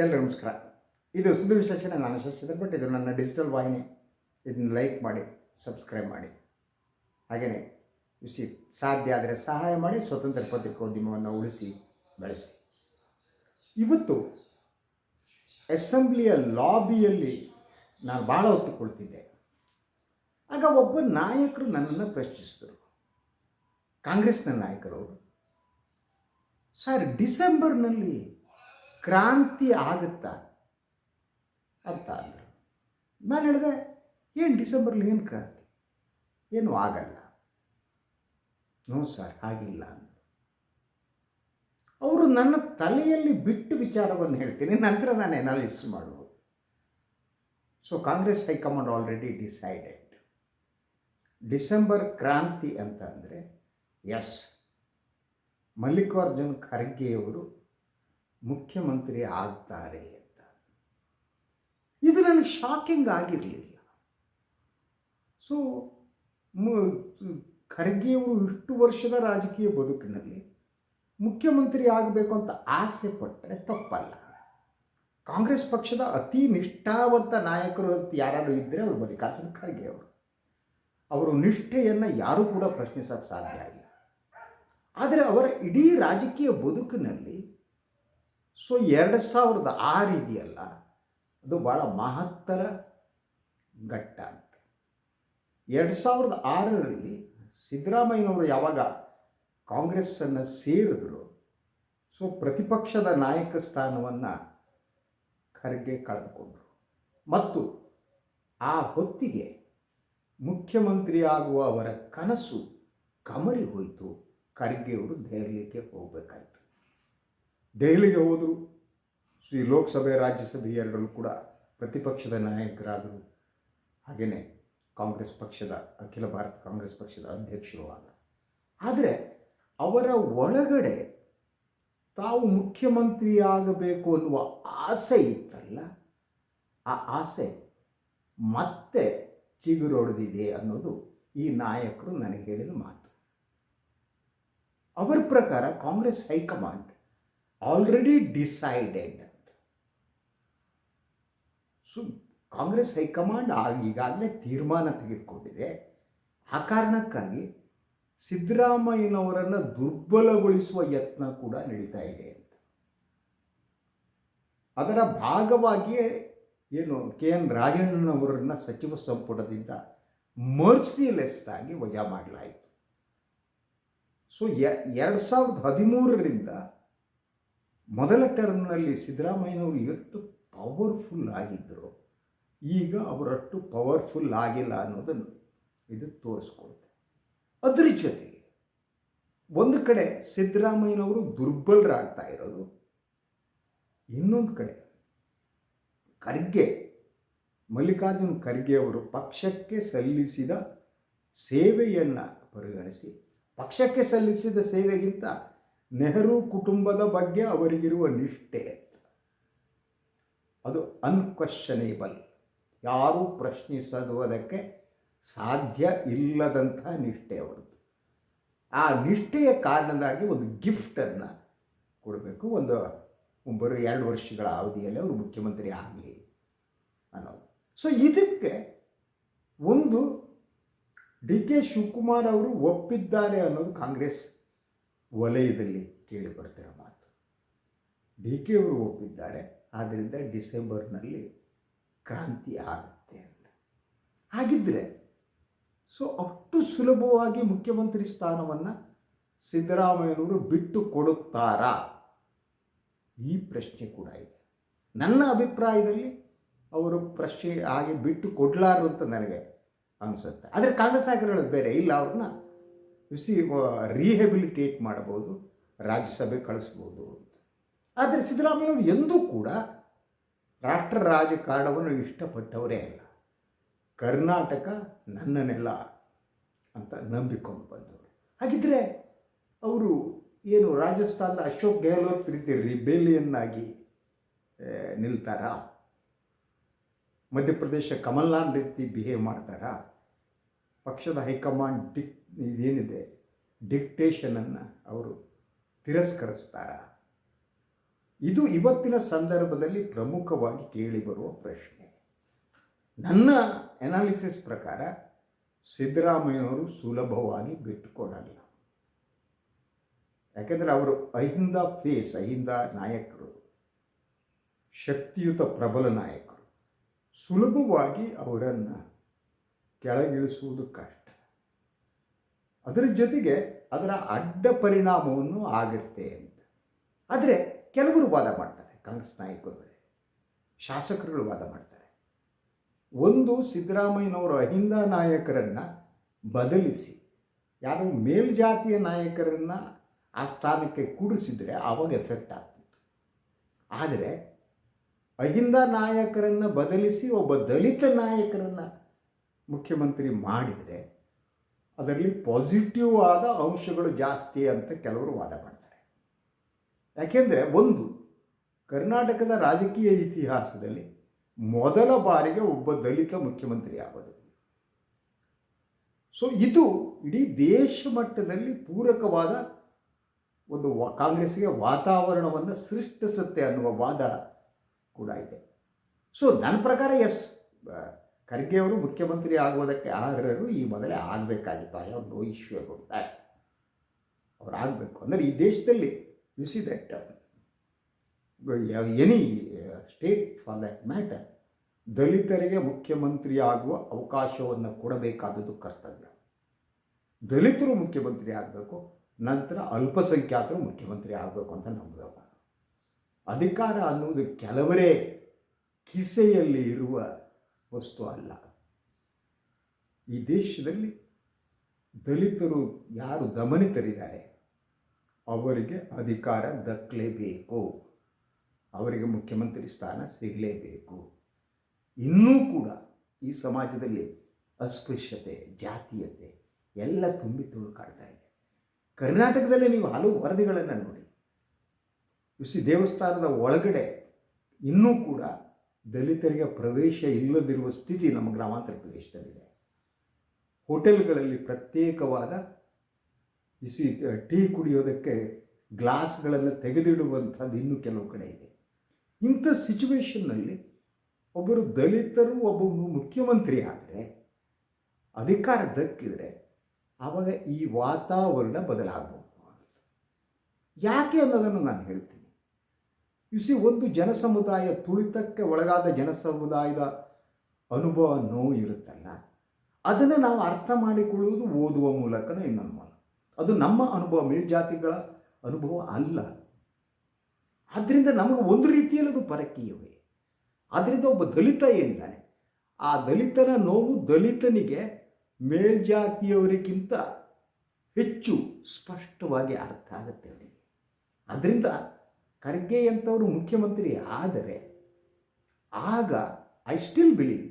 ಎಲ್ಲರಿಗೂ ನಮಸ್ಕಾರ. ಇದು ಸುದ್ದಿ ವಿಶ್ಲೇಷಣೆ ನಾನು ಶಶಿಧರ್ ಭಟ್. ಇದು ನನ್ನ ಡಿಜಿಟಲ್ ವಾಹಿನಿ. ಇದನ್ನು ಲೈಕ್ ಮಾಡಿ ಸಬ್ಸ್ಕ್ರೈಬ್ ಮಾಡಿ. ಹಾಗೆಯೇ ವಿಶಿ ಸಾಧ್ಯ ಆದರೆ ಸಹಾಯ ಮಾಡಿ, ಸ್ವತಂತ್ರ ಪತ್ರಿಕೋದ್ಯಮವನ್ನು ಉಳಿಸಿ, ಬೆಳೆಸಿ. ಇವತ್ತು ಅಸೆಂಬ್ಲಿಯ ಲಾಬಿಯಲ್ಲಿ ನಾನು ಭಾಳ ಹೊತ್ತು ಕುಳಿತಿದ್ದೆ ಆಗ ಒಬ್ಬ ನಾಯಕರು ನನ್ನನ್ನು ಪ್ರಶ್ನಿಸಿದರು. ಕಾಂಗ್ರೆಸ್ನ ನಾಯಕರು ಸರ್, ಡಿಸೆಂಬರ್ನಲ್ಲಿ ಕ್ರಾಂತಿ ಆಗುತ್ತಾ? ಅಂತ ಅಂದರು. ನಾನು ಹೇಳಿದೆ, ಏನು ಡಿಸೆಂಬರ್ಲಿ ಏನು ಕ್ರಾಂತಿ? ಏನು ಆಗಲ್ಲ. ನೋ ಸರ್, ಹಾಗಿಲ್ಲ ಅಂತ ಅವರು ನನ್ನ ತಲೆಯಲ್ಲಿ ಬಿಟ್ಟು ವಿಚಾರವನ್ನು ಹೇಳ್ತೀನಿ, ನಂತರ ನಾನು ಎನಾಲಿಸ್ ಮಾಡ್ಬೋದು. So Congress high command already decided December ಕ್ರಾಂತಿ ಅಂತ ಅಂದರೆ ಎಸ್ ಮಲ್ಲಿಕಾರ್ಜುನ್ ಖರ್ಗೆಯವರು ಮುಖ್ಯಮಂತ್ರಿ ಆಗ್ತಾರೆ ಅಂತ. ಇದು ನನಗೆ ಶಾಕಿಂಗ್ ಆಗಿರಲಿಲ್ಲ ಸೊ, ಖರ್ಗೆಯವರು ಇಷ್ಟು ವರ್ಷದ ರಾಜಕೀಯ ಬದುಕಿನಲ್ಲಿ ಮುಖ್ಯಮಂತ್ರಿ ಆಗಬೇಕು ಅಂತ ಆಸೆ ಪಟ್ಟರೆ ತಪ್ಪಲ್ಲ. ಕಾಂಗ್ರೆಸ್ ಪಕ್ಷದ ಅತಿ ನಿಷ್ಠಾವಂತ ನಾಯಕರು ಅಂತ ಯಾರಾದರೂ ಇದ್ದರೆ ಅವರು ಮಲ್ಲಿಕಾರ್ಜುನ ಖರ್ಗೆ ಅವರು. ಅವರು ನಿಷ್ಠೆಯನ್ನು ಯಾರೂ ಕೂಡ ಪ್ರಶ್ನಿಸೋಕ್ಕೆ ಸಾಧ್ಯ ಇಲ್ಲ. ಆದರೆ ಅವರ ಇಡೀ ರಾಜಕೀಯ ಬದುಕಿನಲ್ಲಿ ಸೊ ಎರಡು ಸಾವಿರದ ಆರು ಇದೆಯಲ್ಲ, ಅದು ಭಾಳ ಮಹತ್ತರ ಘಟ್ಟ ಅಂತ. ಎರಡು ಸಾವಿರದ ಆರರಲ್ಲಿ ಸಿದ್ದರಾಮಯ್ಯನವರು ಯಾವಾಗ ಕಾಂಗ್ರೆಸ್ಸನ್ನು ಸೇರಿದ್ರು, ಸೊ ಪ್ರತಿಪಕ್ಷದ ನಾಯಕ ಸ್ಥಾನವನ್ನು ಖರ್ಗೆ ಕಳೆದುಕೊಂಡರು. ಮತ್ತು ಆ ಹೊತ್ತಿಗೆ ಮುಖ್ಯಮಂತ್ರಿ ಆಗುವ ಅವರ ಕನಸು ಕಮರಿ ಹೋಯಿತು, ಖರ್ಗೆಯವರು ದೆಹಲಿಗೆ ಹೋಗಬೇಕಾಯಿತು. ದೆಹಲಿಗೆ ಹೋದರು ಶ್ರೀ ಲೋಕಸಭೆ ರಾಜ್ಯಸಭೆ ಎರಡರಲ್ಲೂ ಕೂಡ ಪ್ರತಿಪಕ್ಷದ ನಾಯಕರಾದರು. ಹಾಗೆಯೇ ಕಾಂಗ್ರೆಸ್ ಪಕ್ಷದ, ಅಖಿಲ ಭಾರತ ಕಾಂಗ್ರೆಸ್ ಪಕ್ಷದ ಅಧ್ಯಕ್ಷರು ಆದ. ಆದರೆ ಅವರ ಒಳಗಡೆ ತಾವು ಮುಖ್ಯಮಂತ್ರಿ ಆಗಬೇಕು ಅನ್ನುವ ಆಸೆ ಇತ್ತಲ್ಲ? ಆ ಆಸೆ ಮತ್ತೆ ಚಿಗುರೊಡೆದಿದೆ ಅನ್ನೋದು ಈ ನಾಯಕರು ನನಗೆ ಹೇಳಿದ ಮಾತು. ಅವರ ಪ್ರಕಾರ Congress high command already decided ಅಂತ ಸೊ ಕಾಂಗ್ರೆಸ್ ಹೈಕಮಾಂಡ್ ಈಗಾಗಲೇ ತೀರ್ಮಾನ ತೆಗೆದುಕೊಂಡಿದೆ. ಆ ಕಾರಣಕ್ಕಾಗಿ ಸಿದ್ದರಾಮಯ್ಯನವರನ್ನು ದುರ್ಬಲಗೊಳಿಸುವ ಯತ್ನ ಕೂಡ ನಡೀತಾ ಇದೆ ಅಂತ. ಅದರ ಭಾಗವಾಗಿಯೇ ಏನು ಕೆ ಎನ್ ರಾಜಣ್ಣನವರನ್ನು ಸಚಿವ ಸಂಪುಟದಿಂದ ಮರ್ಸಿಲೆಸ್ ಆಗಿ ವಜಾ ಮಾಡಲಾಯಿತು. ಸೊ ಎರಡು ಸಾವಿರದ ಹದಿಮೂರರಿಂದ ಮೊದಲ ಟರ್ಮ್ನಲ್ಲಿ ಸಿದ್ದರಾಮಯ್ಯನವರು ಎಷ್ಟು ಪವರ್ಫುಲ್ ಆಗಿದ್ದರು ಈಗ ಅವರಷ್ಟು ಪವರ್ಫುಲ್ ಆಗಿಲ್ಲ ಅನ್ನೋದನ್ನು ಇದು ತೋರಿಸ್ಕೊಡುತ್ತೆ. ಅದ್ರ ಜೊತೆಗೆ ಒಂದು ಕಡೆ ಸಿದ್ದರಾಮಯ್ಯನವರು ದುರ್ಬಲರಾಗ್ತಾ ಇರೋದು, ಇನ್ನೊಂದು ಕಡೆ ಖರ್ಗೆ, ಮಲ್ಲಿಕಾರ್ಜುನ್ ಖರ್ಗೆ ಅವರು ಪಕ್ಷಕ್ಕೆ ಸಲ್ಲಿಸಿದ ಸೇವೆಯನ್ನು ಪರಿಗಣಿಸಿ, ಪಕ್ಷಕ್ಕೆ ಸಲ್ಲಿಸಿದ ಸೇವೆಗಿಂತ ನೆಹರು ಕುಟುಂಬದ ಬಗ್ಗೆ ಅವರಿಗಿರುವ ನಿಷ್ಠೆ. ಅದು ಅನ್ಕ್ವಶನೇಬಲ್ ಯಾರೂ ಪ್ರಶ್ನಿಸೋದಕ್ಕೆ ಸಾಧ್ಯ ಇಲ್ಲದಂತಹ ನಿಷ್ಠೆ ಅವರದ್ದು. ಆ ನಿಷ್ಠೆಯ ಕಾರಣದಾಗಿ ಒಂದು ಗಿಫ್ಟನ್ನು ಕೊಡಬೇಕು. ಒಂದು ಒಬ್ಬರು ಎರಡು ವರ್ಷಗಳ ಅವಧಿಯಲ್ಲಿ ಅವರು ಮುಖ್ಯಮಂತ್ರಿ ಆಗಲಿ ಅನ್ನೋದು. ಸೊ ಇದಕ್ಕೆ ಒಂದು ಡಿ ಕೆ ಶಿವಕುಮಾರ್ ಅವರು ಒಪ್ಪಿದ್ದಾರೆ ಅನ್ನೋದು ಕಾಂಗ್ರೆಸ್ ವಲಯದಲ್ಲಿ ಕೇಳಿ ಬರ್ತಿರೋ ಮಾತು. ಡಿ ಕೆ ಅವರು ಒಪ್ಪಿದ್ದಾರೆ ಆದ್ದರಿಂದ ಡಿಸೆಂಬರ್ನಲ್ಲಿ ಕ್ರಾಂತಿ ಆಗುತ್ತೆ ಅಂತ. ಹಾಗಿದ್ದರೆ ಸೊ ಅಷ್ಟು ಸುಲಭವಾಗಿ ಮುಖ್ಯಮಂತ್ರಿ ಸ್ಥಾನವನ್ನು ಸಿದ್ದರಾಮಯ್ಯನವರು ಬಿಟ್ಟು ಕೊಡುತ್ತಾರಾ? ಈ ಪ್ರಶ್ನೆ ಕೂಡ ಇದೆ. ನನ್ನ ಅಭಿಪ್ರಾಯದಲ್ಲಿ ಅವರು ಪ್ರಶ್ನೆ ಹಾಗೆ ಬಿಟ್ಟು ಕೊಡಲಾರು ಅಂತ ನನಗೆ ಅನಿಸುತ್ತೆ. ಆದರೆ ಕಾಂಗ್ರೆಸ್ ನಾಯಕರು ಬೇರೆ, ಇಲ್ಲ ಅವ್ರನ್ನ ಬಿಸಿ ರಿಹೆಬಿಲಿಟೇಟ್ ಮಾಡಬಹುದು, ರಾಜ್ಯಸಭೆ ಕಳಿಸ್ಬೋದು. ಆದರೆ ಸಿದ್ದರಾಮಯ್ಯನವರು ಎಂದೂ ಕೂಡ ರಾಷ್ಟ್ರ ರಾಜಕಾರಣವನ್ನು ಇಷ್ಟಪಟ್ಟವರೇ ಅಲ್ಲ. ಕರ್ನಾಟಕ ನನ್ನ ನೆಲ ಅಂತ ನಂಬಿಕೊಂಡು ಬಂದವರು. ಹಾಗಿದ್ದರೆ ಅವರು ಏನು ರಾಜಸ್ಥಾನದ ಅಶೋಕ್ ಗೆಹ್ಲೋತ್ ರೀತಿ ರಿಬೆಲಿಯನ್ ಆಗಿ ನಿಲ್ತಾರಾ? ಮಧ್ಯಪ್ರದೇಶ ಕಮಲ್ನಾಥ್ ರೀತಿ ಬಿಹೇವ್ ಮಾಡ್ತಾರಾ? ಪಕ್ಷದ ಹೈಕಮಾಂಡ್ ಡಿಕ್, ಇದೇನಿದೆ, ಡಿಕ್ಟೇಷನನ್ನು ಅವರು ತಿರಸ್ಕರಿಸ್ತಾರ? ಇದು ಇವತ್ತಿನ ಸಂದರ್ಭದಲ್ಲಿ ಪ್ರಮುಖವಾಗಿ ಕೇಳಿಬರುವ ಪ್ರಶ್ನೆ. ನನ್ನ ಅನಾಲಿಸಿಸ್ ಪ್ರಕಾರ ಸಿದ್ದರಾಮಯ್ಯನವರು ಸುಲಭವಾಗಿ ಬಿಟ್ಟುಕೊಡಲ್ಲ. ಯಾಕೆಂದರೆ ಅವರು ಅಹಿಂದ ಫೇಸ್ ಅಹಿಂದ ನಾಯಕರು, ಶಕ್ತಿಯುತ ಪ್ರಬಲ ನಾಯಕರು. ಸುಲಭವಾಗಿ ಅವರನ್ನು ಕೆಳಗಿಳಿಸುವುದು ಕಷ್ಟ. ಅದರ ಜೊತೆಗೆ ಅದರ ಅಡ್ಡ ಪರಿಣಾಮವನ್ನು ಆಗುತ್ತೆ ಅಂತ. ಆದರೆ ಕೆಲವರು ವಾದ ಮಾಡ್ತಾರೆ, ಕಾಂಗ್ರೆಸ್ ನಾಯಕರುಗಳೇ ಶಾಸಕರುಗಳು ವಾದ ಮಾಡ್ತಾರೆ. ಒಂದು ಸಿದ್ದರಾಮಯ್ಯನವರು ಅಹಿಂದ ನಾಯಕರನ್ನು ಬದಲಿಸಿ, ಯಾರು ಮೇಲ್ಜಾತಿಯ ನಾಯಕರನ್ನು ಆ ಸ್ಥಾನಕ್ಕೆ ಕೂಡಿಸಿದರೆ ಆವಾಗ ಎಫೆಕ್ಟ್ ಆಗ್ತಿತ್ತು. ಆದರೆ ಅಹಿಂದ ನಾಯಕರನ್ನು ಬದಲಿಸಿ ಒಬ್ಬ ದಲಿತ ನಾಯಕರನ್ನು ಮುಖ್ಯಮಂತ್ರಿ ಮಾಡಿದರೆ ಅದರಲ್ಲಿ ಪಾಸಿಟಿವ್ ಆದ ಅಂಶಗಳು ಜಾಸ್ತಿ ಅಂತ ಕೆಲವರು ವಾದ ಮಾಡ್ತಾರೆ. ಯಾಕೆಂದರೆ ಒಂದು, ಕರ್ನಾಟಕದ ರಾಜಕೀಯ ಇತಿಹಾಸದಲ್ಲಿ ಮೊದಲ ಬಾರಿಗೆ ಒಬ್ಬ ದಲಿತ ಮುಖ್ಯಮಂತ್ರಿ ಆಗೋದು. ಸೊ ಇದು ಇಡೀ ದೇಶ ಮಟ್ಟದಲ್ಲಿ ಪೂರಕವಾದ ಒಂದು ಕಾಂಗ್ರೆಸ್ಗೆ ವಾತಾವರಣವನ್ನು ಸೃಷ್ಟಿಸುತ್ತೆ ಅನ್ನುವ ವಾದ ಕೂಡ ಇದೆ. ಸೊ ನನ್ನ ಪ್ರಕಾರ ಎಸ್ ಖರ್ಗೆ ಅವರು ಮುಖ್ಯಮಂತ್ರಿ ಆಗುವುದಕ್ಕೆ ಅರ್ಹರು ಈ ಮೊದಲೇ ಆಗಬೇಕಾಗಿತ್ತು. I have no issue about ಅವ್ರು ಆಗಬೇಕು. ಅಂದರೆ ಈ ದೇಶದಲ್ಲಿ you see that any state for that matter ದಲಿತರಿಗೆ ಮುಖ್ಯಮಂತ್ರಿ ಆಗುವ ಅವಕಾಶವನ್ನು ಕೊಡಬೇಕಾದದ್ದು ಕರ್ತವ್ಯ. ದಲಿತರು ಮುಖ್ಯಮಂತ್ರಿ ಆಗಬೇಕು, ನಂತರ ಅಲ್ಪಸಂಖ್ಯಾತರು ಮುಖ್ಯಮಂತ್ರಿ ಆಗಬೇಕು ಅಂತ ನಂಬುವ ಅಧಿಕಾರ ಅನ್ನುವುದು ಕೆಲವರೇ ಕಿಸೆಯಲ್ಲಿ ಇರುವ ವಸ್ತು ಅಲ್ಲ. ಈ ದೇಶದಲ್ಲಿ ದಲಿತರು ಯಾರು ದಮನಿತರಿದ್ದಾರೆ ಅವರಿಗೆ ಅಧಿಕಾರ ದಕ್ಕಲೇಬೇಕು. ಅವರಿಗೆ ಮುಖ್ಯಮಂತ್ರಿ ಸ್ಥಾನ ಸಿಗಲೇಬೇಕು. ಇನ್ನೂ ಕೂಡ ಈ ಸಮಾಜದಲ್ಲಿ ಅಸ್ಪೃಶ್ಯತೆ, ಜಾತೀಯತೆ ಎಲ್ಲ ತುಂಬಿ ತುಳುಕಾಡ್ತಾ ಇದೆ. ಕರ್ನಾಟಕದಲ್ಲಿ ನೀವು ಹಲವು ವರದಿಗಳನ್ನು ನೋಡಿ. ಸಿ ದೇವಸ್ಥಾನದ ಒಳಗಡೆ ಇನ್ನೂ ಕೂಡ ದಲಿತರಿಗೆ ಪ್ರವೇಶ ಇಲ್ಲದಿರುವ ಸ್ಥಿತಿ ನಮ್ಮ ಗ್ರಾಮಾಂತರ ಪ್ರದೇಶದಲ್ಲಿದೆ. ಹೋಟೆಲ್ಗಳಲ್ಲಿ ಪ್ರತ್ಯೇಕವಾದ ಬಿಸಿ ಟೀ ಕುಡಿಯೋದಕ್ಕೆ ಗ್ಲಾಸ್ಗಳನ್ನು ತೆಗೆದಿಡುವಂಥದ್ದು ಇನ್ನೂ ಕೆಲವು ಕಡೆ ಇದೆ. ಇಂಥ ಸಿಚುವೇಷನ್ನಲ್ಲಿ ಒಬ್ಬರು ದಲಿತರು ಒಬ್ಬರು ಮುಖ್ಯಮಂತ್ರಿ ಆದರೆ ಅಧಿಕಾರ ದಕ್ಕಿದರೆ ಆವಾಗ ಈ ವಾತಾವರಣ ಬದಲಾಗಬಹುದು ಯಾಕೆ ಅನ್ನೋದನ್ನು ನಾನು ಹೇಳ್ತೀನಿ. ಸಿ ಒಂದು ಜನಸಮುದಾಯ ತುಳಿತಕ್ಕೆ ಒಳಗಾದ ಜನಸಮುದಾಯದ ಅನುಭವ ನೋವು ಇರುತ್ತಲ್ಲ, ಅದನ್ನು ನಾವು ಅರ್ಥ ಮಾಡಿಕೊಳ್ಳುವುದು ಓದುವ ಮೂಲಕನೇ ಇನ್ನೊಂದು ಮೂಲಕ. ಅದು ನಮ್ಮ ಅನುಭವ, ಮೇಲ್ಜಾತಿಗಳ ಅನುಭವ ಅಲ್ಲ. ಆದ್ದರಿಂದ ನಮಗೆ ಒಂದು ರೀತಿಯಲ್ಲಿ ಅದು ಪರಕೀಯವೇ. ಆದ್ದರಿಂದ ಒಬ್ಬ ದಲಿತ ಏನಿದ್ದಾನೆ ಆ ದಲಿತನ ನೋವು ದಲಿತನಿಗೆ ಮೇಲ್ಜಾತಿಯವರಿಗಿಂತ ಹೆಚ್ಚು ಸ್ಪಷ್ಟವಾಗಿ ಅರ್ಥ ಆಗುತ್ತೆ ಅವನಿಗೆ. ಅದರಿಂದ ಖರ್ಗೆ ಅಂಥವರು ಮುಖ್ಯಮಂತ್ರಿ ಆದರೆ, ಆಗ I still believe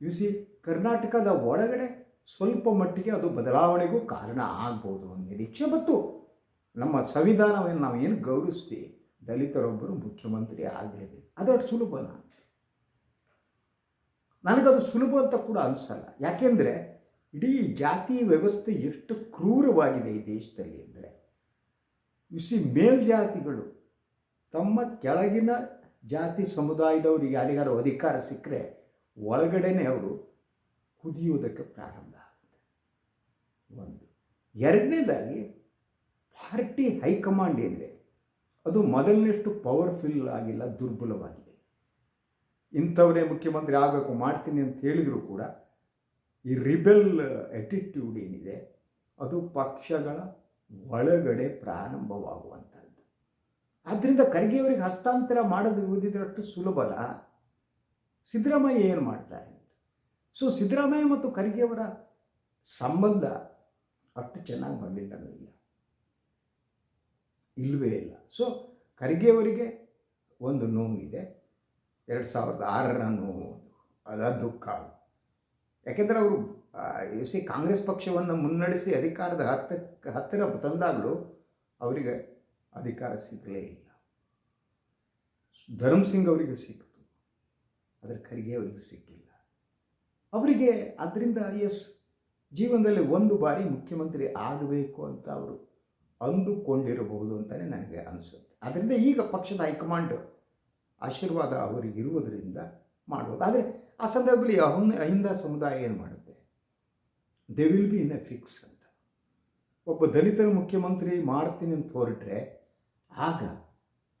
you see ಕರ್ನಾಟಕದ ಒಳಗಡೆ ಸ್ವಲ್ಪ ಮಟ್ಟಿಗೆ ಅದು ಬದಲಾವಣೆಗೂ ಕಾರಣ ಆಗ್ಬೋದು ನಿರೀಕ್ಷೆ ಮತ್ತು ನಮ್ಮ ಸಂವಿಧಾನವನ್ನು ನಾವು ಏನು ಗೌರವಿಸ್ತೀವಿ? ದಲಿತರೊಬ್ಬರು ಮುಖ್ಯಮಂತ್ರಿ ಆಗಲೇಬೇಕು ಅದು ಅಷ್ಟು ಸುಲಭನ ನನಗದು ಸುಲಭ ಅಂತ ಕೂಡ ಅನಿಸಲ್ಲ. ಯಾಕೆಂದರೆ, ಇಡೀ ಜಾತಿ ವ್ಯವಸ್ಥೆ ಎಷ್ಟು ಕ್ರೂರವಾಗಿದೆ ಈ ದೇಶದಲ್ಲಿ ಅಂದರೆ ಯು ಸಿ ಮೇಲ್ಜಾತಿಗಳು ತಮ್ಮ ಕೆಳಗಿನ ಜಾತಿ ಸಮುದಾಯದವರಿಗೆ ಯಾರಿಗಾರು ಅಧಿಕಾರ ಸಿಕ್ಕರೆ ಒಳಗಡೆನೆ ಅವರು ಕುದಿಯುವುದಕ್ಕೆ ಪ್ರಾರಂಭ. ಆಗುತ್ತೆ ಒಂದು. ಎರಡನೇದಾಗಿ, ಪಾರ್ಟಿ ಹೈಕಮಾಂಡ್ ಏನಿದೆ, ಅದು ಮೊದಲನೆಷ್ಟು ಪವರ್ಫುಲ್ ಆಗಿಲ್ಲ, ದುರ್ಬಲವಾಗಿದೆ. ಇಂಥವರೇ ಮುಖ್ಯಮಂತ್ರಿ ಆಗಬೇಕು, ಮಾಡ್ತೀನಿ ಅಂತ ಹೇಳಿದರೂ ಕೂಡ, ಈ ರಿಬೆಲ್ ಆ್ಯಟಿಟ್ಯೂಡ್ ಏನಿದೆ, ಅದು ಪಕ್ಷಗಳ ಒಳಗಡೆ ಪ್ರಾರಂಭವಾಗುವಂಥದ್ದು. ಆದ್ದರಿಂದ ಖರ್ಗೆಯವರಿಗೆ ಹಸ್ತಾಂತರ ಮಾಡೋದು ಸುಲಭ ಸುಲಭಲ್ಲ ಸಿದ್ದರಾಮಯ್ಯ ಏನು ಮಾಡ್ತಾರೆ ಸೊ ಸಿದ್ದರಾಮಯ್ಯ ಮತ್ತು ಖರ್ಗೆಯವರ ಸಂಬಂಧ ಅಷ್ಟು ಚೆನ್ನಾಗಿ ಬಂದಿಲ್ಲ ಇಲ್ಲ. ಇಲ್ಲವೇ ಇಲ್ಲ. ಸೊ ಖರ್ಗೆಯವರಿಗೆ ಒಂದು ನೋವಿದೆ. ಎರಡು ಸಾವಿರದ ಆರರ ನೋವು ಅದ. ದುಃಖ ಯಾಕೆಂದರೆ ಅವರು ಸಿ ಕಾಂಗ್ರೆಸ್ ಪಕ್ಷವನ್ನು ಮುನ್ನಡೆಸಿ ಅಧಿಕಾರದ ಹತ್ತಕ್ಕೆ, ಹತ್ತಿರ ತಂದಾಗಲೂ ಅವರಿಗೆ ಅಧಿಕಾರ ಸಿಗಲೇ ಇಲ್ಲ. ಧರ್ಮ್ ಸಿಂಗ್ ಅವರಿಗೆ ಸಿಕ್ತು. ಆದರೆ ಖರ್ಗೆ ಅವರಿಗೆ ಸಿಕ್ಕಿಲ್ಲ. ಅವರಿಗೆ ಅದರಿಂದ ಎಸ್, ಜೀವನದಲ್ಲಿ ಒಂದು ಬಾರಿ ಮುಖ್ಯಮಂತ್ರಿ ಆಗಬೇಕು ಅಂತ ಅವರು ಅಂದುಕೊಂಡಿರಬಹುದು ಅಂತಲೇ ನನಗೆ ಅನಿಸುತ್ತೆ. ಅದರಿಂದ ಈಗ ಪಕ್ಷದ ಹೈಕಮಾಂಡ್ ಆಶೀರ್ವಾದ ಅವರಿಗೆ ಇರುವುದರಿಂದ ಮಾಡ್ಬೋದು. ಆದರೆ ಆ ಸಂದರ್ಭದಲ್ಲಿ ಅಹುನ್ ಅಹಿಂದ ಸಮುದಾಯ ಏನು ಮಾಡುತ್ತೆ? They will be in a fix ಅಂತ. ಒಬ್ಬ ದಲಿತರ ಮುಖ್ಯಮಂತ್ರಿ ಮಾಡ್ತೀನಿ ಅಂತ ಹೊರಟ್ರೆ ಆಗ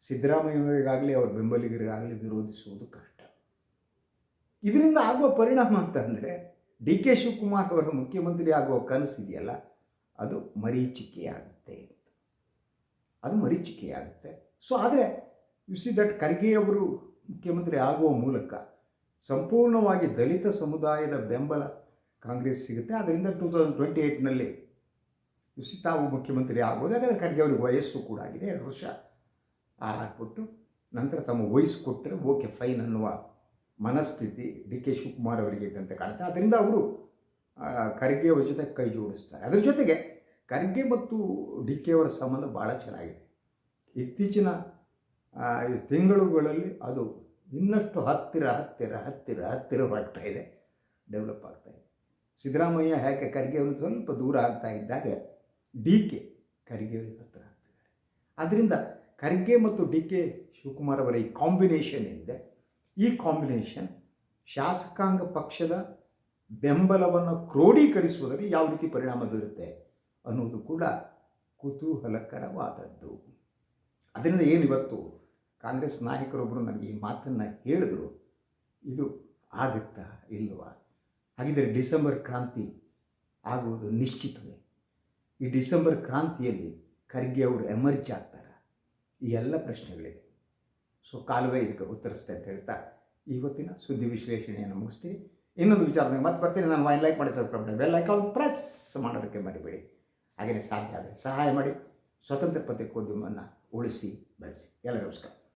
ಸಿದ್ದರಾಮಯ್ಯನವರಿಗಾಗಲಿ ಅವ್ರ ಬೆಂಬಲಿಗರಿಗಾಗಲಿ ವಿರೋಧಿಸುವುದು ಕಷ್ಟ. ಇದರಿಂದ ಆಗುವ ಪರಿಣಾಮ ಅಂತಂದರೆ ಡಿ ಕೆ ಶಿವಕುಮಾರ್ ಅವರ ಮುಖ್ಯಮಂತ್ರಿ ಆಗುವ ಕನಸು ಇದೆಯಲ್ಲ, ಅದು ಮರೀಚಿಕೆಯಾಗುತ್ತೆ ಅದು ಮರೀಚಿಕೆಯಾಗುತ್ತೆ. ಸೊ ಆದರೆ ಯು ಸಿ ದಟ್ ಖರ್ಗೆ ಅವರು ಮುಖ್ಯಮಂತ್ರಿ ಆಗುವ ಮೂಲಕ ಸಂಪೂರ್ಣವಾಗಿ ದಲಿತ ಸಮುದಾಯದ ಬೆಂಬಲ ಕಾಂಗ್ರೆಸ್ ಸಿಗುತ್ತೆ. ಅದರಿಂದ ಟೂ ತೌಸಂಡ್ ಟ್ವೆಂಟಿ ಏಯ್ಟ್ನಲ್ಲಿ ಸಿ ತಾವು ಮುಖ್ಯಮಂತ್ರಿ ಆಗ್ಬೋದು ಯಾಕಂದರೆ ಖರ್ಗೆ ಅವರಿಗೆ ವಯಸ್ಸು ಕೂಡ ಆಗಿದೆ, ಎರಡು ವರ್ಷ ಹಾಕ್ಬಿಟ್ಟು ನಂತರ ತಮ್ಮ ವಯಸ್ಸು ಕೊಟ್ಟರೆ ಓಕೆ, ಫೈನ್ ಅನ್ನುವ ಮನಸ್ಥಿತಿ ಡಿ ಕೆ ಶಿವಕುಮಾರ್ ಅವರಿಗೆ ಇದ್ದಂತೆ ಕಾಣುತ್ತೆ. ಅದರಿಂದ ಅವರು ಖರ್ಗೆ ಅವರ ಜೊತೆ ಕೈ ಜೋಡಿಸ್ತಾರೆ. ಅದರ ಜೊತೆಗೆ ಖರ್ಗೆ ಮತ್ತು ಡಿ ಕೆ ಅವರ ಸಂಬಂಧ ಭಾಳ ಚೆನ್ನಾಗಿದೆ. ಇತ್ತೀಚಿನ ತಿಂಗಳುಗಳಲ್ಲಿ ಅದು ಇನ್ನಷ್ಟು ಹತ್ತಿರ ಹತ್ತಿರ ಹತ್ತಿರ ಹತ್ತಿರವಾಗ್ತಾ ಇದೆ ಡೆವಲಪ್ ಆಗ್ತಾ ಇದೆ. ಸಿದ್ದರಾಮಯ್ಯ ಹೇಗೆ ಖರ್ಗೆ ಅವರು ಸ್ವಲ್ಪ ದೂರ ಆಗ್ತಾ ಇದ್ದಾಗ ಡಿ ಕೆ ಖರ್ಗೆ ಅವರಿಗೆ ಹತ್ತಿರ ಆಗ್ತಿದ್ದಾರೆ ಆದ್ದರಿಂದ ಖರ್ಗೆ ಮತ್ತು ಡಿ ಕೆ ಶಿವಕುಮಾರ್ ಅವರ ಈ ಕಾಂಬಿನೇಷನ್ ಏನಿದೆ? ಈ ಕಾಂಬಿನೇಷನ್ ಶಾಸಕಾಂಗ ಪಕ್ಷದ ಬೆಂಬಲವನ್ನು ಕ್ರೋಢೀಕರಿಸುವುದರಲ್ಲಿ ಯಾವ ರೀತಿ ಪರಿಣಾಮ ಬೀರುತ್ತೆ ಅನ್ನೋದು ಕೂಡ ಕುತೂಹಲಕರವಾದದ್ದು. ಅದರಿಂದ ಏನಿವತ್ತು ಕಾಂಗ್ರೆಸ್ ನಾಯಕರೊಬ್ಬರು ನನಗೆ ಈ ಮಾತನ್ನು ಹೇಳಿದ್ರು, ಇದು ಆಗುತ್ತಾ ಇಲ್ಲವಾ ಹಾಗಿದ್ದರೆ ಡಿಸೆಂಬರ್ ಕ್ರಾಂತಿ ಆಗುವುದು ನಿಶ್ಚಿತವೇ? ಈ ಡಿಸೆಂಬರ್ ಕ್ರಾಂತಿಯಲ್ಲಿ ಖರ್ಗೆ ಅವರು ಎಮರ್ಜ್ ಆಗ್ತಾರ. ಈ ಎಲ್ಲ ಪ್ರಶ್ನೆಗಳಿವೆ ಸೊ ಕಾಲುವೆ ಇದಕ್ಕೆ ಉತ್ತರಿಸ್ತೆ ಅಂತ ಹೇಳ್ತಾ ಇವತ್ತಿನ ಸುದ್ದಿ ವಿಶ್ಲೇಷಣೆಯನ್ನು ಮುಗಿಸ್ತೀನಿ. ಇನ್ನೊಂದು ವಿಚಾರದಲ್ಲಿ ಮತ್ತೆ ಬರ್ತೀನಿ. ನಾನು ವೈನ್ ಲೈಕ್ ಮಾಡಿ ಸಬ್ಸ್ಕ್ರೈಬ್ ಬೆಲ್ ಐಕಾನ್ ಪ್ರೆಸ್ ಮಾಡೋದಕ್ಕೆ ಮರಿಬೇಡಿ. ಹಾಗೆಯೇ ಸಾಧ್ಯ ಆದರೆ ಸಹಾಯ ಮಾಡಿ. ಸ್ವತಂತ್ರ ಪತ್ರಿಕೋದ್ಯಮವನ್ನು ಉಳಿಸಿ, ಬೆಳೆಸಿ. ಎಲ್ಲ ನಮಸ್ಕಾರ.